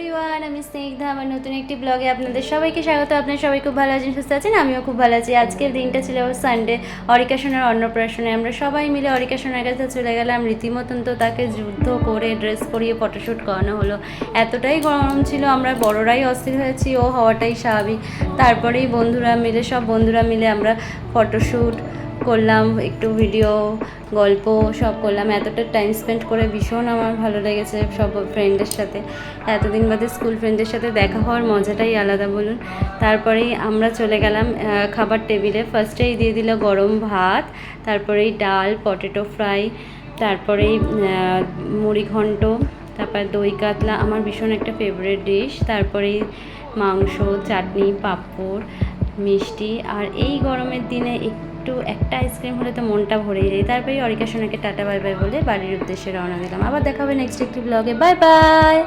Everyone আমি স্নেগ্ধা আমার নতুন একটি ব্লগে আপনাদের সবাইকে স্বাগত। আপনারা সবাই খুব ভালো আছেন, সুস্থ আছেন? আমিও খুব ভালো আছি। আজকের দিনটা ছিল সানডে অরিকা সোনার অন্নপ্রাশনে। আমরা সবাই মিলে অরিকা সোনার কাছে চলে গেলাম। রীতিমতন তো তাকে যুদ্ধ করে ড্রেস পরিয়ে ফটোশ্যুট করানো হলো। এতটাই গরম ছিল, আমরা বড়রাই অস্থির হয়েছি, ও হওয়াটাই স্বাভাবিক। তারপরেই বন্ধুরা মিলে, সব বন্ধুরা মিলে আমরা ফটোশ্যুট করলাম, একটু ভিডিও গল্প সব করলাম। এতটা টাইম স্পেন্ড করে ভীষণ আমার ভালো লেগেছে সব ফ্রেন্ডের সাথে। এতদিন বাদে স্কুল ফ্রেন্ডের সাথে দেখা হওয়ার মজাটাই আলাদা, বলুন। তারপরেই আমরা চলে গেলাম খাবার টেবিলে। ফার্স্টেই দিয়ে দিল গরম ভাত তারপরেই ডাল পটেটো ফ্রাই তারপরেই মুড়ি ঘন্ট, তারপর দই কাতলা, আমার ভীষণ একটা ফেভারিট ডিশ তারপরেই মাংস, চাটনি, পাঁপড় মিষ্টি আর এই গরমের দিনে একটু একটা আইসক্রিম হলে তো মনটা ভরে যায়। তারপরে অরিকা সোনাকে টাটা বাই বাই বলে বাড়ির উদ্দেশ্যে রওনা দিলাম। আবার দেখা হবে নেক্সট একটি ব্লগে বাই বাই